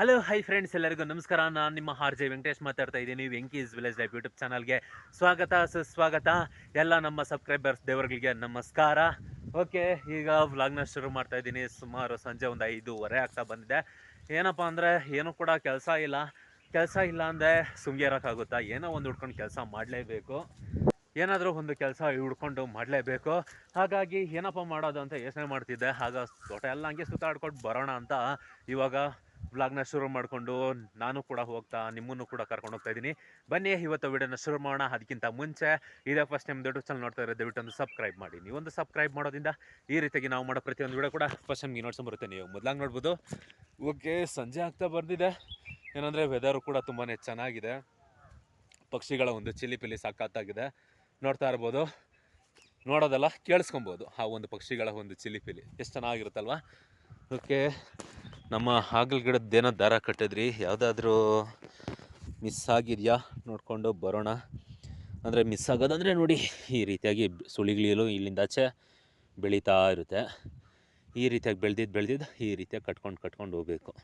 Hello hi friends ಎಲ್ಲರಿಗೂ ನಮಸ್ಕಾರ. ನಾನು ನಿಮ್ಮ ಆರ್ ಜೆ ವೆಂಕಟೇಶ್ ಮಾತಾಡ್ತಾ ಇದ್ದೀನಿ ವೆಂಕೀಸ್ ವಿಲೇಜ್ ಲೈಫ್ ಯೂಟ್ಯೂಬ್ ಚಾನಲ್ಗೆ ಸ್ವಾಗತ, ಸುಸ್ವಾಗತ. ಎಲ್ಲ ನಮ್ಮ ಸಬ್ಸ್ಕ್ರೈಬರ್ಸ್ ದೇವರುಗಳಿಗೆ ನಮಸ್ಕಾರ. ಓಕೆ ಈಗ ವ್ಲಾಗ್ನ ಶುರು ಮಾಡ್ತಾ ಇದ್ದೀನಿ. ಸುಮಾರು ಸಂಜೆ ಒಂದು ಐದೂವರೆ ಆಗ್ತಾ ಬಂದಿದೆ. ಏನಪ್ಪ ಅಂದರೆ, ಏನೂ ಕೂಡ ಕೆಲಸ ಇಲ್ಲ. ಕೆಲಸ ಇಲ್ಲ ಅಂದರೆ ಸುಮ್ಗೇರೋಕ್ಕಾಗುತ್ತಾ ಏನೋ ಒಂದು ಹುಡ್ಕೊಂಡು ಕೆಲಸ ಮಾಡಲೇಬೇಕು. ಏನಾದರೂ ಒಂದು ಕೆಲಸ ಹುಡ್ಕೊಂಡು ಮಾಡಲೇಬೇಕು. ಹಾಗಾಗಿ ಏನಪ್ಪ ಮಾಡೋದು ಅಂತ ಯೋಚನೆ ಮಾಡ್ತಿದ್ದೆ. ಆಗ ತೋಟ ಎಲ್ಲ ಹಂಗೆ ಸುತ್ತಾಡ್ಕೊಂಡು ಬರೋಣ ಅಂತ ಇವಾಗ ವ್ಲಾಗ್ನ ಶುರು ಮಾಡಿಕೊಂಡು ನಾನು ಕೂಡ ಹೋಗ್ತಾ, ನಿಮ್ಮನ್ನು ಕೂಡ ಕರ್ಕೊಂಡು ಹೋಗ್ತಾ ಇದ್ದೀನಿ. ಬನ್ನಿ, ಇವತ್ತು ವಿಡಿಯೋನ ಶುರು ಮಾಡೋಣ. ಅದಕ್ಕಿಂತ ಮುಂಚೆ, ಇದೇ ಫಸ್ಟ್ ಟೈಮ್ ದೊಡ್ಡ ಚಾನಲ್ ನೋಡ್ತಾ ಇರೋ ದಯವಿಟ್ಟು ಒಂದು ಸಬ್ಸ್ಕ್ರೈಬ್ ಮಾಡಿ. ನೀವೊಂದು ಸಬ್ಸ್ಕ್ರೈಬ್ ಮಾಡೋದ್ರಿಂದ ಈ ರೀತಿಯಾಗಿ ನಾವು ಮಾಡೋ ಪ್ರತಿಯೊಂದು ವಿಡಿಯೋ ಕೂಡ ಫಸ್ಟ್ ನೀವು ನೋಡ್ಸ್ಕೊಂಡ್ ಬರುತ್ತೆ. ನೀವು ಮೊದಲಾಗಿ ನೋಡ್ಬೋದು. ಓಕೆ, ಸಂಜೆ ಆಗ್ತಾ ಬಂದಿದೆ. ಏನಂದರೆ ವೆದರು ಕೂಡ ತುಂಬಾ ಚೆನ್ನಾಗಿದೆ. ಪಕ್ಷಿಗಳ ಒಂದು ಚಿಲಿಪಿಲಿ ಸಖತ್ತಾಗಿದೆ ನೋಡ್ತಾ ಇರ್ಬೋದು. ನೋಡೋದಲ್ಲ, ಕೇಳಿಸ್ಕೊಬೋದು. ಆ ಒಂದು ಪಕ್ಷಿಗಳ ಒಂದು ಚಿಲಿಪಿಲಿ ಎಷ್ಟು ಚೆನ್ನಾಗಿರುತ್ತಲ್ವಾ? ಓಕೆ. ನಮ್ಮ ಹಾಗಲ್ ಗಿಡದ್ದೇನೋ ದಾರ ಕಟ್ಟಿದ್ರಿ. ಯಾವುದಾದ್ರೂ ಮಿಸ್ ಆಗಿದೆಯಾ? ನೋಡಿಕೊಂಡು ಬರೋಣ. ಅಂದರೆ ಮಿಸ್ ಆಗೋದಂದರೆ ನೋಡಿ, ಈ ರೀತಿಯಾಗಿ ಸುಳಿಗಳಿಲು ಇಲ್ಲಿಂದ ಆಚೆ ಬೆಳೀತಾ ಇರುತ್ತೆ. ಈ ರೀತಿಯಾಗಿ ಬೆಳೆದಿದ್ದು ಬೆಳೆದಿದ್ದು ಈ ರೀತಿಯಾಗಿ ಕಟ್ಕೊಂಡು ಕಟ್ಕೊಂಡು ಹೋಗಬೇಕು.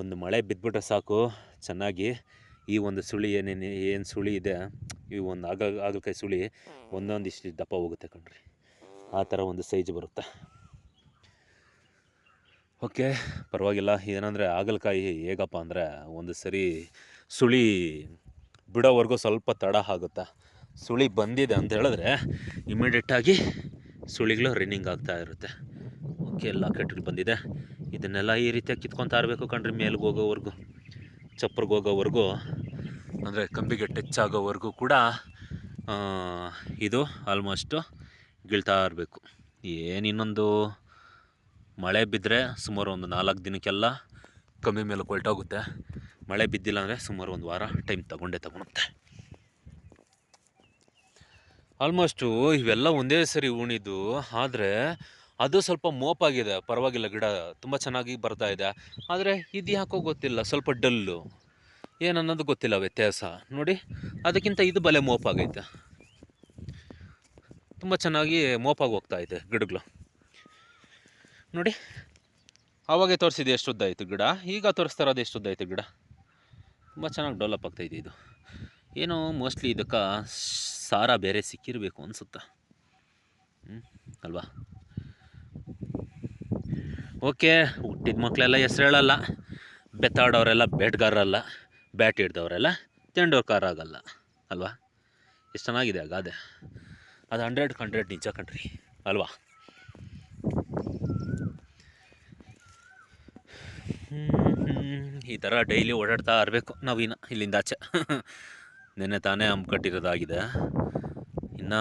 ಒಂದು ಮಳೆ ಬಿದ್ದುಬಿಟ್ರೆ ಸಾಕು, ಚೆನ್ನಾಗಿ. ಈ ಒಂದು ಸುಳಿ ಏನೇನು, ಏನು ಸುಳಿ ಇದೆ, ಈ ಒಂದು ಆಗ ಆಗಲಕಾಯಿ ಸುಳಿ ಒಂದೊಂದಿಷ್ಟು ದಪ್ಪ ಹೋಗುತ್ತೆ ಕಣ್ರಿ. ಆ ಥರ ಒಂದು ಸೈಜ್ ಬರುತ್ತೆ. ಓಕೆ, ಪರವಾಗಿಲ್ಲ. ಏನಂದರೆ ಹಾಗಲಕಾಯಿ ಹೇಗಪ್ಪ ಅಂದರೆ ಒಂದು ಸರಿ ಸುಳಿ ಬಿಡೋವರೆಗೂ ಸ್ವಲ್ಪ ತಡ ಆಗುತ್ತೆ. ಸುಳಿ ಬಂದಿದೆ ಅಂತ ಹೇಳಿದ್ರೆ ಇಮಿಡಿಯೇಟಾಗಿ ಸುಳಿಗಳು ರನ್ನಿಂಗ್ ಆಗ್ತಾ ಇರುತ್ತೆ. ಓಕೆ, ಎಲ್ಲ ಕೆಟ್ಟಲು ಬಂದಿದೆ. ಇದನ್ನೆಲ್ಲ ಈ ರೀತಿಯಾಗಿ ಕಿತ್ಕೊತಾ ಇರಬೇಕು ಕಣ್ರಿ ಮೇಲ್ಗೆ ಹೋಗೋವರೆಗೂ, ಚಪ್ಪರ್ಗೆ ಹೋಗೋವರೆಗೂ, ಅಂದರೆ ಕಂಬಿಗೆ ಟಚ್ ಆಗೋವರೆಗೂ ಕೂಡ ಇದು ಆಲ್ಮೋಸ್ಟು ಗೀಳ್ತಾ ಇರಬೇಕು. ಏನು ಇನ್ನೊಂದು ಮಳೆ ಬಿದ್ದರೆ ಸುಮಾರು ಒಂದು ನಾಲ್ಕು ದಿನಕ್ಕೆಲ್ಲ ಕಮ್ಮಿ ಮೇಲೆ ಕೊಲ್ಟೋಗುತ್ತೆ ಮಳೆ ಬಿದ್ದಿಲ್ಲ ಅಂದರೆ ಸುಮಾರು ಒಂದು ವಾರ ಟೈಮ್ ತಗೊಂಡೇ ತಗೊಳುತ್ತೆ. ಆಲ್ಮೋಸ್ಟು ಇವೆಲ್ಲ ಒಂದೇ ಸರಿ ಉಣಿದ್ದು ಆದರೆ ಅದು ಸ್ವಲ್ಪ ಮೋಪಾಗಿದೆ ಪರವಾಗಿಲ್ಲ, ಗಿಡ ತುಂಬ ಚೆನ್ನಾಗಿ ಬರ್ತಾ ಇದೆ. ಆದರೆ ಇದು ಯಾಕೋ ಗೊತ್ತಿಲ್ಲ, ಸ್ವಲ್ಪ ಡಲ್ಲು. ಏನನ್ನೋದು ಗೊತ್ತಿಲ್ಲ ವ್ಯತ್ಯಾಸ. ನೋಡಿ, ಅದಕ್ಕಿಂತ ಇದು ಬಲೆ ಮೋಪಾಗೈತೆ ತುಂಬ ಚೆನ್ನಾಗಿ ಮೋಪಾಗಿ ಹೋಗ್ತಾ ಇದೆ ಗಿಡಗಳು. ನೋಡಿ. ಆವಾಗೆ ತೋರಿಸಿದ್ದು ಎಷ್ಟು ಉದ್ದ ಆಯಿತು ಗಿಡ. ಈಗ ತೋರಿಸ್ತಾ ಇರೋದು ಎಷ್ಟು ಉದ್ದ ಆಯಿತು ಗಿಡ. ತುಂಬ ಚೆನ್ನಾಗಿ ಡೆವಲಪ್ ಆಗ್ತಾಯಿದೆ ಇದು ಏನೋ ಮೋಸ್ಟ್ಲಿ ಇದಕ್ಕೆ ಸಾರ ಬೇರೆ ಸಿಕ್ಕಿರಬೇಕು ಅನಿಸುತ್ತೆ? ಹ್ಞೂ ಅಲ್ವಾ? ಓಕೆ, ಹುಟ್ಟಿದ ಮಕ್ಕಳೆಲ್ಲ ಹೆಸ್ರು ಹೇಳಲ್ಲ. ಬೆತ್ತಾಡೋರೆಲ್ಲ ಬೇಟ್ಗಾರಲ್ಲ ಬ್ಯಾಟ್ ಹಿಡ್ದವರೆಲ್ಲ, ತೆಂಡೋರ್ಕಾರಾಗಲ್ಲ, ಅಲ್ವಾ? ಎಷ್ಟು ಚೆನ್ನಾಗಿದೆ ಗಾದೆ. ಅದು ಹಂಡ್ರೆಡ್ ಹಂಡ್ರೆಡ್ ನಿಜ ಕಣ್ರಿ, ಅಲ್ವಾ? ಈ ಥರ ಡೈಲಿ ಓಡಾಡ್ತಾ ಇರಬೇಕು ನಾವಿನ ಇಲ್ಲಿಂದ ಆಚೆ. ನೆನ್ನೆ ತಾನೇ ಹಂಪ್ ಕಟ್ಟಿರೋದಾಗಿದೆ. ಇನ್ನು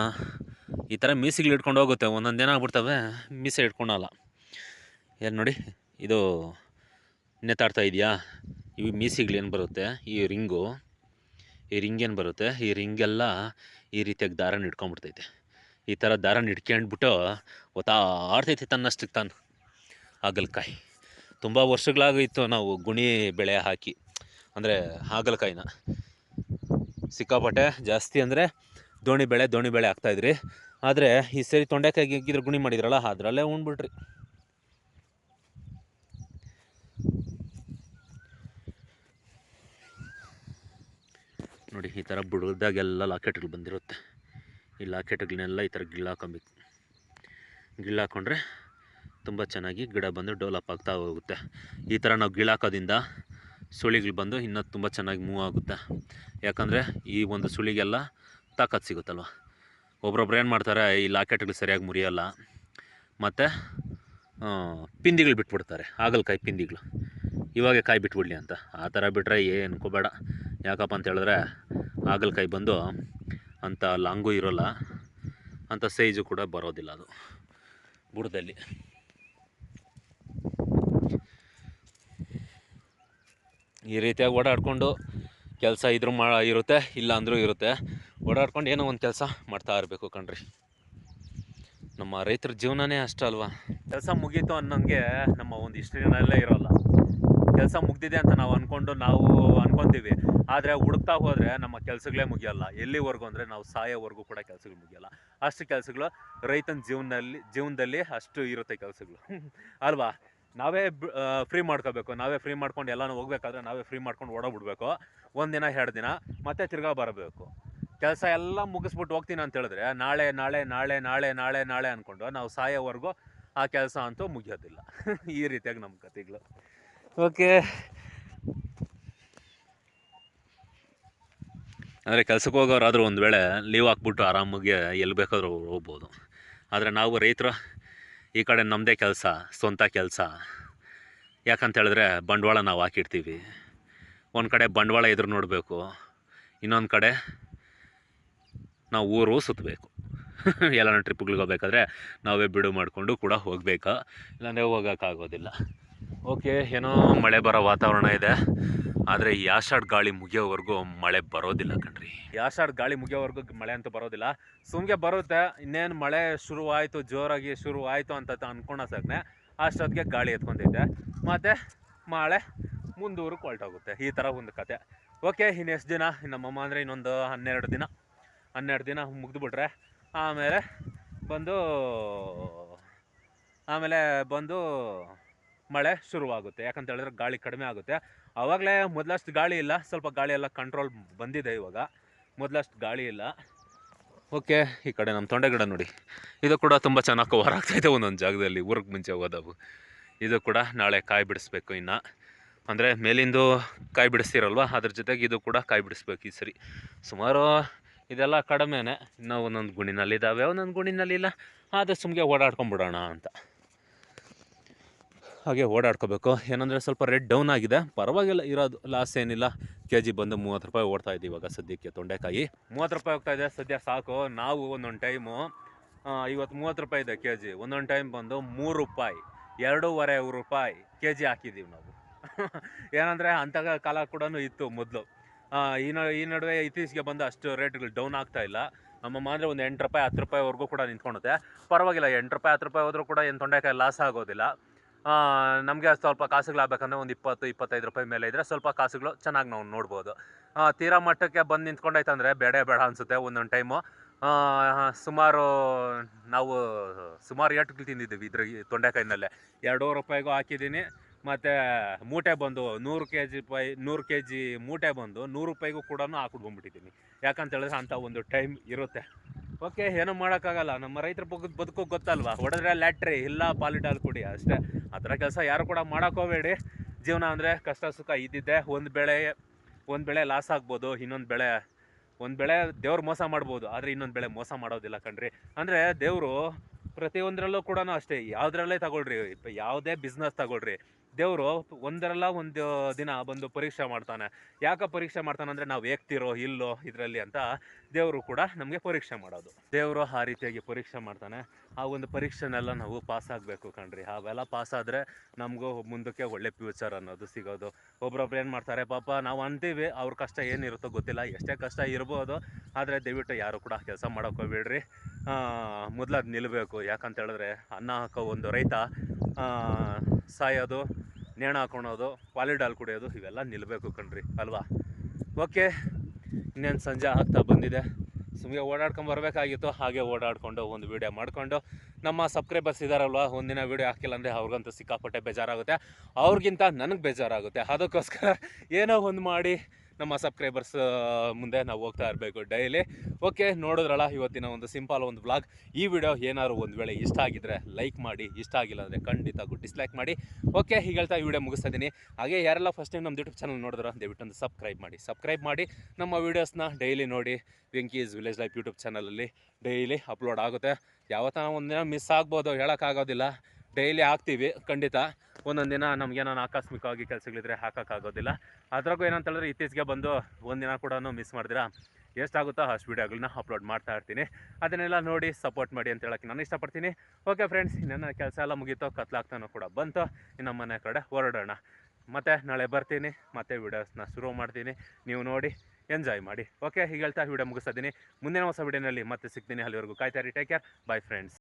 ಈ ಥರ ಮೀಸಿಗೆ ಇಟ್ಕೊಂಡು ಹೋಗುತ್ತೆ, ಒಂದೊಂದು ದಿನ ಆಗ್ಬಿಡ್ತವೆ, ಮೀಸೆ ಹಿಡ್ಕೊಳಲ್ಲ ಏನು ನೋಡಿ, ಇದು ನೆತ್ತಾಡ್ತಾ ಇದೆಯಾ? ಇವು ಏನು ಬರುತ್ತೆ? ಈ ರಿಂಗು, ಈ ರಿಂಗ್ ಏನು ಬರುತ್ತೆ? ಈ ರಿಂಗೆಲ್ಲ ಈ ರೀತಿಯಾಗಿ ದಾರನ ಹಿಡ್ಕೊಂಡ್ಬಿಡ್ತೈತೆ. ಈ ಥರ ದಾರನ ಹಿಡ್ಕೊಂಡ್ಬಿಟ್ಟು ಒತ್ತಾಡ್ತೈತೆ ತನ್ನಷ್ಟಕ್ಕೆ ತಾನು. ಹಾಗಲಕಾಯಿ. ತುಂಬ ವರ್ಷಗಳಾಗಿತ್ತು ನಾವು ಗುಣಿ ಬೆಳೆ ಹಾಕಿ, ಅಂದರೆ ಹಾಗಲಕಾಯಿನ. ಸಿಕ್ಕಾಪಟ್ಟೆ ಜಾಸ್ತಿ ಅಂದರೆ ದೋಣಿ ಬೆಳೆ ದೋಣಿ ಬೆಳೆ ಹಾಕ್ತಾಯಿದ್ರಿ ಆದರೆ ಈ ಸರಿ ತೊಂಡೆಕಾಯಿ ಇದ್ರ ಗುಣಿ ಮಾಡಿದ್ರಲ್ಲ ಅದರಲ್ಲೇ ಉಣ್ಬಿಟ್ರಿ. ನೋಡಿ, ಈ ಥರ ಬುಡದಾಗೆಲ್ಲ ಲಾಕೆಟ್ಗಳು ಬಂದಿರುತ್ತೆ. ಈ ಲಾಕೆಟ್ಗಳನ್ನೆಲ್ಲ ಈ ಥರ ಗಿಳ್ಳಾಕೊಂಬೇಕು ಗಿಳ್ಳಾಕೊಂಡ್ರೆ ತುಂಬ ಚೆನ್ನಾಗಿ ಗಿಡ ಬಂದು ಡೆವಲಪ್ ಆಗ್ತಾ ಹೋಗುತ್ತೆ. ಈ ಥರ ನಾವು ಗಿಳಾಕೋದ್ರಿಂದ ಸುಳಿಗಳು ಬಂದು ಇನ್ನೂ ತುಂಬ ಚೆನ್ನಾಗಿ ಮೂವ್ ಆಗುತ್ತೆ. ಯಾಕಂದರೆ ಈ ಒಂದು ಸುಳಿಗೆಲ್ಲ ತಾಕತ್ತು ಸಿಗುತ್ತಲ್ವ? ಒಬ್ರೊಬ್ರು ಏನು ಮಾಡ್ತಾರೆ, ಈ ಲಾಕೆಟ್ಗಳು ಸರಿಯಾಗಿ ಮುರಿಯೋಲ್ಲ. ಮತ್ತು ಪಿಂದಿಗಳು ಬಿಟ್ಬಿಡ್ತಾರೆ, ಹಾಗಲಕಾಯಿ ಪಿಂದಿಗಳು. ಇವಾಗ ಕಾಯಿ ಬಿಟ್ಬಿಡ್ಲಿ ಅಂತ. ಆ ಥರ ಬಿಟ್ಟರೆ ಏನು ಬೇಡ ಯಾಕಪ್ಪ ಅಂತ ಹೇಳಿದ್ರೆ, ಹಾಗಲಕಾಯಿ ಬಂದು ಅಂಥ ಲಾಂಗು ಇರೋಲ್ಲ, ಅಂಥ ಸೈಜು ಕೂಡ ಬರೋದಿಲ್ಲ ಅದು. ಬುಡದಲ್ಲಿ. ಈ ರೀತಿಯಾಗಿ ಓಡಾಡಿಕೊಂಡು ಕೆಲಸ ಇದ್ರೂ ಮಾ ಇರುತ್ತೆ ಇಲ್ಲ ಅಂದರೂ ಇರುತ್ತೆ. ಓಡಾಡ್ಕೊಂಡು ಏನೋ ಒಂದು ಕೆಲಸ ಮಾಡ್ತಾ ಇರಬೇಕು ಕಣ್ರಿ. ನಮ್ಮ ರೈತರ ಜೀವನನೇ ಅಷ್ಟಲ್ವಾ ಕೆಲಸ ಮುಗೀತು ಅನ್ನೋಂಗೆ ನಮ್ಮ ಒಂದು ಇಷ್ಟು ದಿನಲ್ಲೇ ಇರೋಲ್ಲ. ಕೆಲಸ ಮುಗ್ದಿದೆ ಅಂತ ನಾವು ಅಂದ್ಕೊಂಡು ನಾವು ಅಂದ್ಕೊತೀವಿ ಆದರೆ ಹುಡುಕ್ತಾ ಹೋದರೆ ನಮ್ಮ ಕೆಲಸಗಳೇ ಮುಗಿಯೋಲ್ಲ. ಎಲ್ಲಿವರೆಗೂ ಅಂದರೆ ನಾವು ಸಾಯೋವರೆಗೂ ಕೂಡ ಕೆಲಸಗಳು ಮುಗಿಯೋಲ್ಲ. ಅಷ್ಟು ಕೆಲಸಗಳು ರೈತನ ಜೀವನದಲ್ಲಿ ಜೀವನದಲ್ಲಿ ಅಷ್ಟು ಇರುತ್ತೆ ಕೆಲಸಗಳು. ಅಲ್ವಾ? ನಾವೇ ಫ್ರೀ ಮಾಡ್ಕೋಬೇಕು. ನಾವೇ ಫ್ರೀ ಮಾಡ್ಕೊಂಡು ಎಲ್ಲನೂ ಹೋಗ್ಬೇಕಾದ್ರೆ ನಾವೇ ಫ್ರೀ ಮಾಡ್ಕೊಂಡು ಓಡೋಗ್ಬಿಡ್ಬೇಕು. ಒಂದಿನ, ಎರಡು ದಿನ, ಮತ್ತೆ ತಿರ್ಗಾ ಬರಬೇಕು. ಕೆಲಸ ಎಲ್ಲ ಮುಗಿಸ್ಬಿಟ್ಟು ಹೋಗ್ತೀನಿ ಅಂತ ಹೇಳಿದ್ರೆ, ನಾಳೆ ನಾಳೆ ನಾಳೆ ನಾಳೆ ನಾಳೆ ನಾಳೆ ಅಂದ್ಕೊಂಡು ನಾವು ಸಾಯೋವರೆಗೂ ಆ ಕೆಲಸ ಅಂತೂ ಮುಗಿಯೋದಿಲ್ಲ. ಈ ರೀತಿಯಾಗಿ ನಮ್ಮ ಕತೆಗಳು ಓಕೆ. ಅಂದರೆ ಕೆಲ್ಸಕ್ಕೆ ಹೋಗೋರಾದ್ರೂ ಒಂದು ವೇಳೆ ಲೀವ್ ಹಾಕ್ಬಿಟ್ಟು ಆರಾಮಾಗಿ ಎಲ್ಲಿ ಬೇಕಾದ್ರೂ ಹೋಗ್ಬೋದು. ಆದರೆ ನಾವು ರೈತರು ಈ ಕಡೆ ನಮ್ಮದೇ ಕೆಲಸ, ಸ್ವಂತ ಕೆಲಸ. ಯಾಕಂತ ಹೇಳಿದ್ರೆ ಬಂಡವಾಳ ನಾವು ಹಾಕಿರ್ತೀವಿ. ಒಂದು ಕಡೆ ಬಂಡವಾಳ ಎದುರು ನೋಡಬೇಕು, ಇನ್ನೊಂದು ಕಡೆ ನಾವು ಊರು ಸುತ್ತಬೇಕು ಎಲ್ಲಾನ ಟ್ರಿಪ್ಗಳಿಗೆ ಹೋಗ್ಬೇಕಾದ್ರೆ ನಾವೇ ಬಿಡು ಮಾಡಿಕೊಂಡು ಕೂಡ ಹೋಗಬೇಕಾ? ಇಲ್ಲಾಂದರೆ ಹೋಗೋಕ್ಕಾಗೋದಿಲ್ಲ ಓಕೆ, ಏನೋ ಮಳೆ ಬರೋ ವಾತಾವರಣ ಇದೆ. ಆದರೆ ಆಷಾಢ ಗಾಳಿ ಮುಗಿಯೋವರೆಗೂ ಮಳೆ ಬರೋದಿಲ್ಲ ಕಣ್ರಿ. ಆಷಾಢ ಗಾಳಿ ಮುಗಿಯೋವರೆಗೂ ಮಳೆ ಅಂತೂ ಬರೋದಿಲ್ಲ. ಸುಮ್ಗೆ ಬರುತ್ತೆ, ಇನ್ನೇನು ಮಳೆ ಶುರುವಾಯಿತು, ಜೋರಾಗಿ ಶುರು ಆಯಿತು ಅಂತ ಅಂದ್ಕೊಂಡ ಸಾಕನೆ ಅಷ್ಟೊತ್ತಿಗೆ ಗಾಳಿ ಎತ್ಕೊಂತೈತೆ. ಮತ್ತು ಮಳೆ ಮುಂದೂರು ಹೊಲ್ಟೋಗುತ್ತೆ ಈ ಥರ ಒಂದು ಕತೆ. ಓಕೆ ಇನ್ನು ಎಷ್ಟು ದಿನ? ನಮ್ಮಮ್ಮ ಅಂದರೆ ಇನ್ನೊಂದು ಹನ್ನೆರಡು ದಿನ. ಹನ್ನೆರಡು ದಿನ ಮುಗಿದ್ಬಿಟ್ರೆ ಆಮೇಲೆ ಬಂದು ಆಮೇಲೆ ಬಂದು ಮಳೆ ಶುರುವಾಗುತ್ತೆ. ಯಾಕಂತ ಹೇಳಿದ್ರೆ ಗಾಳಿ ಕಡಿಮೆ ಆಗುತ್ತೆ. ಆವಾಗಲೇ ಮೊದಲಷ್ಟು ಗಾಳಿ ಇಲ್ಲ. ಸ್ವಲ್ಪ ಗಾಳಿ ಎಲ್ಲ ಕಂಟ್ರೋಲ್ ಬಂದಿದೆ ಇವಾಗ. ಮೊದಲಷ್ಟು ಗಾಳಿ ಇಲ್ಲ. ಓಕೆ, ಈ ಕಡೆ ನಮ್ಮ ತೊಂಡೆ ಗಿಡ ನೋಡಿ. ಇದು ಕೂಡ ತುಂಬ ಚೆನ್ನಾಗಿ ಕವರ್ ಆಗ್ತಾಯಿದೆ ಒಂದೊಂದು ಜಾಗದಲ್ಲಿ. ಊರಿಗೆ ಮುಂಚೆ ಹೋದವು. ಇದು ಕೂಡ ನಾಳೆ ಕಾಯಿ ಬಿಡಿಸ್ಬೇಕು ಇನ್ನು. ಅಂದರೆ ಮೇಲಿಂದು ಕಾಯಿ ಬಿಡಿಸ್ತೀರಲ್ವ? ಅದ್ರ ಜೊತೆಗೆ ಇದು ಕೂಡ ಕಾಯಿ ಬಿಡಿಸ್ಬೇಕು ಈ ಸರಿ. ಸುಮಾರು ಇದೆಲ್ಲ ಕಡಿಮೆನೆ. ಇನ್ನೂ ಒಂದೊಂದು ಗುಣಿನಲ್ಲಿದ್ದಾವೆ ಒಂದೊಂದು ಗುಣಿನಲ್ಲಿಲ್ಲ. ಆದರೆ ಸುಮ್ಮನೆ ಓಡಾಡ್ಕೊಂಬಿಡೋಣ ಅಂತ. ಹಾಗೆ ಓಡಾಡ್ಕೋಬೇಕು. ಏನಂದರೆ ಸ್ವಲ್ಪ ರೇಟ್ ಡೌನ್ ಆಗಿದೆ. ಪರವಾಗಿಲ್ಲ, ಇರೋದು ಲಾಸ್ ಏನಿಲ್ಲ. ಕೆ ಜಿ ಬಂದು ಮೂವತ್ತು ರೂಪಾಯಿ ಓಡ್ತಾ ಇದ್ದೀವಿ ಇವಾಗ ಸದ್ಯಕ್ಕೆ ತೊಂಡೆಕಾಯಿ. ಮೂವತ್ತು ರೂಪಾಯಿ ಹೋಗ್ತಾ ಇದೆ, ಸದ್ಯ ಸಾಕು. ನಾವು ಒಂದೊಂದು ಟೈಮು ಇವತ್ತು ಮೂವತ್ತು ರೂಪಾಯಿ ಇದೆ ಕೆ ಜಿ ಒಂದೊಂದು ಟೈಮ್ ಬಂದು ಮೂರು ರೂಪಾಯಿ, ಎರಡೂವರೆ ರೂಪಾಯಿ ಕೆ ಜಿ ಹಾಕಿದ್ದೀವಿ ನಾವು. ಏನಂದರೆ ಅಂಥ ಕಾಲ ಕೂಡ ಇತ್ತು ಮೊದಲು. ಈ ಈ ನಡುವೆ ಇತ್ತೀಚೆಗೆ ಬಂದು ಅಷ್ಟು ರೇಟ್ಗಳು ಡೌನ್ ಆಗ್ತಾ ಇಲ್ಲ. ನಮ್ಮಮ್ಮ ಅಂದರೆ ಒಂದು ಎಂಟು ರೂಪಾಯಿ, ಹತ್ತು ರೂಪಾಯಿವರೆಗೂ ಕೂಡ ನಿಂತ್ಕೊಳುತ್ತೆ ಪರವಾಗಿಲ್ಲ, ಎಂಟು ರೂಪಾಯಿ, ಹತ್ತು ರೂಪಾಯಿ ಹೋದರೂ ಕೂಡ ಏನು ತೊಂಡೆಕಾಯಿ ಲಾಸ್ ಆಗೋದಿಲ್ಲ. ನಮಗೆ ಸ್ವಲ್ಪ ಕಾಸುಗಳು ಆಗ್ಬೇಕಂದ್ರೆ ಒಂದು ಇಪ್ಪತ್ತು, ಇಪ್ಪತ್ತೈದು ರೂಪಾಯಿ ಮೇಲೆ ಇದ್ದರೆ ಸ್ವಲ್ಪ ಕಾಸುಗಳು ಚೆನ್ನಾಗಿ ನಾವು ನೋಡ್ಬೋದು. ತೀರಾ ಮಟ್ಟಕ್ಕೆ ಬಂದು ನಿಂತ್ಕೊಂಡೈತಂದರೆ ಬೇಡ ಬೇಡ ಅನಿಸುತ್ತೆ ಒಂದೊಂದು ಟೈಮು ಸುಮಾರು ನಾವು ಸುಮಾರು ಏಟುಗಳು ತಿಂದಿದ್ದೀವಿ ಇದ್ರ ತೊಂಡೆಕಾಯಿನಲ್ಲೇ? ಎರಡೂವರೆ ರೂಪಾಯಿಗೂ ಹಾಕಿದ್ದೀನಿ. ಮತ್ತು ಮೂಟೆ ಬಂದು ನೂರು ಕೆ ಜಿ ರೂಪಾಯಿ, ನೂರು ಕೆ ಜಿ ಮೂಟೆ ಬಂದು ನೂರು ರೂಪಾಯಿಗೂ ಕೂಡ ಹಾಕ್ಬಿಟ್ಟು ಬಂದ್ಬಿಟ್ಟಿದ್ದೀನಿ ಯಾಕಂತ ಹೇಳಿದ್ರೆ ಅಂಥ ಒಂದು ಟೈಮ್ ಇರುತ್ತೆ. ಓಕೆ, ಏನೂ ಮಾಡೋಕ್ಕಾಗಲ್ಲ. ನಮ್ಮ ರೈತರ ಬಗ್ಗೆ ಬದುಕು ಗೊತ್ತಲ್ವಾ? ಹೊಡೆದ್ರೆ ಲ್ಯಾಟ್ರಿ, ಇಲ್ಲ ಪಾಲಿಟಾಲ್ ಕುಡಿ ಅಷ್ಟೇ. ಆ ಥರ ಕೆಲಸ ಯಾರು ಕೂಡ ಮಾಡೋಕ್ಕೋಬೇಡಿ ಜೀವನ ಅಂದರೆ ಕಷ್ಟ, ಸುಖ ಇದ್ದಿದ್ದೆ ಒಂದು ಬೆಳೆ ಒಂದು ಬೆಳೆ ಲಾಸ್ ಆಗ್ಬೋದು, ಇನ್ನೊಂದು ಬೆಳೆ, ಒಂದು ಬೆಳೆ ದೇವ್ರು ಮೋಸ ಮಾಡ್ಬೋದು, ಆದರೆ ಇನ್ನೊಂದು ಬೆಳೆ ಮೋಸ ಮಾಡೋದಿಲ್ಲ ಕಣ್ರಿ. ಅಂದರೆ ದೇವರು ಪ್ರತಿಯೊಂದರಲ್ಲೂ ಕೂಡ ಅಷ್ಟೇ, ಯಾವುದ್ರಲ್ಲೇ ತಗೊಳ್ರಿ ಯಾವುದೇ ಬಿಸ್ನೆಸ್ ತಗೊಳ್ರಿ. ದೇವರು ಒಂದರಲ್ಲ ಒಂದು ದಿನ ಬಂದು ಪರೀಕ್ಷೆ ಮಾಡ್ತಾನೆ. ಯಾಕೆ ಪರೀಕ್ಷೆ ಮಾಡ್ತಾನೆ ಅಂದರೆ ನಾವು ಏಕ್ತಿರೋ, ಇಲ್ಲೋ, ಇದರಲ್ಲಿ ಅಂತ ದೇವರು ಕೂಡ ನಮಗೆ ಪರೀಕ್ಷೆ ಮಾಡೋದು. ದೇವರು ಆ ರೀತಿಯಾಗಿ ಪರೀಕ್ಷೆ ಮಾಡ್ತಾನೆ. ಆ ಒಂದು ಪರೀಕ್ಷೆನೆಲ್ಲ ನಾವು ಪಾಸ್ ಆಗಬೇಕು ಕಣ್ರಿ. ಅವೆಲ್ಲ ಪಾಸ್ ಆದರೆ ನಮಗೂ ಮುಂದಕ್ಕೆ ಒಳ್ಳೆ ಫ್ಯೂಚರ್ ಅನ್ನೋದು ಸಿಗೋದು. ಒಬ್ರೊಬ್ರು ಏನು ಮಾಡ್ತಾರೆ, ಪಾಪ ನಾವು ಅಂತೀವಿ, ಅವ್ರ ಕಷ್ಟ ಏನಿರುತ್ತೋ ಗೊತ್ತಿಲ್ಲ, ಎಷ್ಟೇ ಕಷ್ಟ ಇರ್ಬೋದು, ಆದರೆ ದಯವಿಟ್ಟು ಯಾರು ಕೂಡ ಕೆಲಸ ಮಾಡೋಕೆ ಹೋಗ್ಬೇಡ್ರಿ. ಮೊದಲು ಅದು ನಿಲ್ಲಬೇಕು ಯಾಕಂತ ಹೇಳಿದ್ರೆ ಅನ್ನ ಹಾಕೋ ಒಂದು ರೈತ ಸಾಯೋದು ನೇಣು ಹಾಕೊಳೋದು ಪಾಲಿಡಾಲ್ ಕುಡಿಯೋದು, ಇವೆಲ್ಲ ನಿಲ್ಲಬೇಕು ಕಣ್ರಿ, ಅಲ್ವಾ? ಓಕೆ ಇನ್ನೇನು ಸಂಜೆ ಆಗ್ತಾ ಬಂದಿದೆ. ಸುಮ್ಮನೆ ಓಡಾಡ್ಕೊಂಡು ಬರಬೇಕಾಗಿತ್ತು, ಹಾಗೆ ಓಡಾಡಿಕೊಂಡು ಒಂದು ವೀಡಿಯೋ ಮಾಡಿಕೊಂಡು. ನಮ್ಮ ಸಬ್ಸ್ಕ್ರೈಬರ್ಸ್ ಇದ್ದಾರಲ್ವ ಒಂದಿನ ವೀಡಿಯೋ ಹಾಕಿಲ್ಲ ಅಂದರೆ ಅವ್ರಿಗಂತೂ ಸಿಕ್ಕಾಪಟ್ಟೆ ಬೇಜಾರಾಗುತ್ತೆ. ಅವ್ರಿಗಿಂತ ನನಗೆ ಬೇಜಾರಾಗುತ್ತೆ. ಅದಕ್ಕೋಸ್ಕರ ಏನೋ ಒಂದು ಮಾಡಿ ನಮ್ಮ ಸಬ್ಸ್ಕ್ರೈಬರ್ಸ್ ಮುಂದೆ ನಾವು ಹೋಗ್ತಾ ಇರಬೇಕು ಡೈಲಿ ಓಕೆ ನೋಡಿದ್ರಲ್ಲ, ಇವತ್ತಿನ ಒಂದು ಸಿಂಪಲ್ ಒಂದು ಬ್ಲಾಗ್ ಈ ವಿಡಿಯೋ ಏನಾದ್ರು ಒಂದು ವೇಳೆ ಇಷ್ಟ ಆಗಿದ್ರೆ ಲೈಕ್ ಮಾಡಿ, ಇಷ್ಟ ಆಗಿಲ್ಲ ಅಂದರೆ ಖಂಡಿತ ಡಿಸ್ಲೈಕ್ ಮಾಡಿ. ಓಕೆ ಹೀಗೆ ಹೇಳ್ತಾ ಈ ವಿಡಿಯೋ ಮುಗಿಸ್ತಾ ಇದ್ದೀನಿ. ಹಾಗೆ ಯಾರೆಲ್ಲ ಫಸ್ಟ್ ಟೈಮ್ ನಮ್ಮ ಯೂಟ್ಯೂಬ್ ಚಾನಲ್ ನೋಡಿದ್ರೆ, ದಯವಿಟ್ಟು ಒಂದು ಸಬ್ಸ್ಕ್ರೈಬ್ ಮಾಡಿ. ಸಬ್ಸ್ಕ್ರೈಬ್ ಮಾಡಿ, ನಮ್ಮ ವೀಡಿಯೋಸ್ನ ಡೈಲಿ ನೋಡಿ ವೆಂಕೀಸ್ ವಿಲೇಜ್ ಲೈಫ್ ಯೂಟ್ಯೂಬ್ ಚಾನಲಲ್ಲಿ ಡೈಲಿ ಅಪ್ಲೋಡ್ ಆಗುತ್ತೆ. ಯಾವತ್ತನ ಒಂದಿನ ಮಿಸ್ ಆಗ್ಬೋದು ಹೇಳೋಕ್ಕಾಗೋದಿಲ್ಲ ಡೈಲಿ ಹಾಕ್ತೀವಿ, ಖಂಡಿತ. ಒಂದೊಂದು ದಿನ ನಮಗೇನೋ ಆಕಸ್ಮಿಕವಾಗಿ ಕೆಲಸಗಳಿದ್ರೆ ಹಾಕೋಕ್ಕಾಗೋದಿಲ್ಲ ಅದ್ರಾಗೂ ಏನಂತ ಹೇಳಿದ್ರೆ ಇತ್ತೀಚೆಗೆ ಬಂದು ಒಂದಿನ ಕೂಡ ಮಿಸ್ ಮಾಡಿದಿರಾ? ಎಷ್ಟಾಗುತ್ತೋ ಅಷ್ಟು ವೀಡಿಯೋಗಳನ್ನ ಅಪ್ಲೋಡ್ ಮಾಡ್ತಾ ಇರ್ತೀನಿ. ಅದನ್ನೆಲ್ಲ ನೋಡಿ ಸಪೋರ್ಟ್ ಮಾಡಿ ಅಂತ ಹೇಳೋಕ್ಕೆ ನಾನು ಇಷ್ಟಪಡ್ತೀನಿ. ಓಕೆ ಫ್ರೆಂಡ್ಸ್ ನನ್ನ ಕೆಲಸ ಎಲ್ಲ ಮುಗೀತು. ಕತ್ಲಾಗ್ತಾನೂ ಕೂಡ ಬಂತು. ಇನ್ನು ನಮ್ಮ ಮನೆ ಕಡೆ ಹೊರಡೋಣ. ಮತ್ತು ನಾಳೆ ಬರ್ತೀನಿ. ಮತ್ತೆ ವೀಡಿಯೋಸ್ನ ಶುರು ಮಾಡ್ತೀನಿ. ನೀವು ನೋಡಿ ಎಂಜಾಯ್ ಮಾಡಿ. ಓಕೆ ಹೀಗೆ ಹೇಳ್ತಾ ವೀಡಿಯೋ ಮುಗಿಸ್ತಾ ಇದ್ದೀನಿ. ಮುಂದಿನ ಹೊಸ ವೀಡಿಯೋನಲ್ಲಿ ಮತ್ತೆ ಸಿಗ್ತೀನಿ. ಅಲ್ಲಿವರೆಗೂ ಕಾಯ್ತಾರಿ ಟೇಕ್ ಕೇರ್ ಬೈ ಫ್ರೆಂಡ್ಸ್